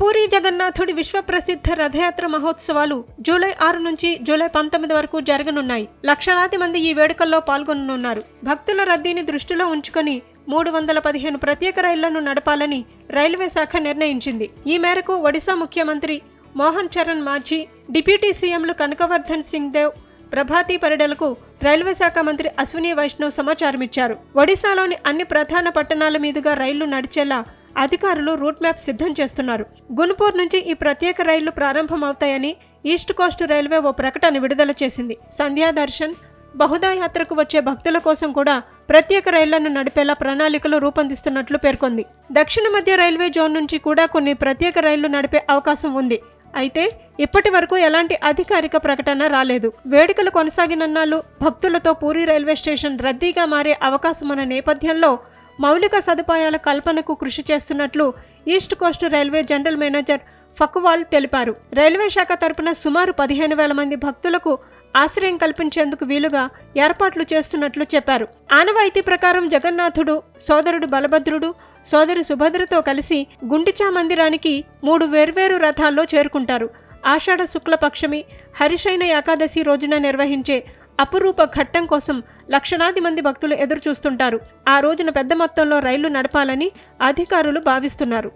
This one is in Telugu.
పూరి జగన్నాథుడి విశ్వప్రసిద్ధ రథయాత్ర మహోత్సవాలు జూలై ఆరు నుంచి జూలై పంతొమ్మిది వరకు జరగనున్నాయి. లక్షలాది మంది ఈ వేడుకల్లో పాల్గొననున్నారు. భక్తుల రద్దీని దృష్టిలో ఉంచుకొని మూడు వందల పదిహేను ప్రత్యేక రైళ్ళను నడపాలని రైల్వే శాఖ నిర్ణయించింది. ఈ మేరకు ఒడిశా ముఖ్యమంత్రి మోహన్ చరణ్ మాఝీ డిప్యూటీ సీఎంలు కనకవర్ధన్ సింగ్ దేవ్ ప్రభాతి పరిడలకు రైల్వే శాఖ మంత్రి అశ్విని వైష్ణవ్ సమాచారం ఇచ్చారు ఒడిశాలోని అన్ని ప్రధాన పట్టణాల మీదుగా రైళ్ళు నడిచేలా అధికారులు రూట్ మ్యాప్ సిద్ధం చేస్తున్నారు. గున్పూర్ నుంచి ఈ ప్రత్యేక రైళ్ళు ప్రారంభమవుతాయని ఈస్ట్ కోస్ట్ రైల్వే ఓ ప్రకటన విడుదల చేసింది. సంధ్యా దర్శన్ బహుదా యాత్రకు వచ్చే భక్తుల కోసం కూడా ప్రత్యేక రైళ్ళను నడిపేలా ప్రణాళికలు రూపొందిస్తున్నట్లు పేర్కొంది. దక్షిణ మధ్య రైల్వే జోన్ నుంచి కూడా కొన్ని ప్రత్యేక రైళ్ళు నడిపే అవకాశం ఉంది. అయితే ఇప్పటి వరకు ఎలాంటి అధికారిక ప్రకటన రాలేదు. వేడుకలు కొనసాగినన్నాళ్ళు భక్తులతో పూరి రైల్వే స్టేషన్ రద్దీగా మారే అవకాశమన్న నేపథ్యంలో మౌలిక సదుపాయాల కల్పనకు కృషి చేస్తున్నట్లు east coast railway general manager Funkwal తెలిపారు. రైల్వే శాఖ తరపున సుమారు పదిహేను వేల మంది భక్తులకు ఆశ్రయం కల్పించేందుకు వీలుగా ఏర్పాట్లు చేస్తున్నట్లు చెప్పారు. ఆనవాయితీ ప్రకారం జగన్నాథుడు సోదరుడు బలభద్రుడు సోదరి సుభద్రతో కలిసి గుండిచా మందిరానికి మూడు వేర్వేరు రథాల్లో చేరుకుంటారు. ఆషాఢ శుక్లపక్షమి హరిశైన ఏకాదశి రోజున నిర్వహించే అపురూప ఘట్టం కోసం లక్షలాది మంది భక్తులు ఎదురు చూస్తుంటారు ఆ రోజున పెద్ద మొత్తంలో రైళ్ళు నడపాలని అధికారులు భావిస్తున్నారు.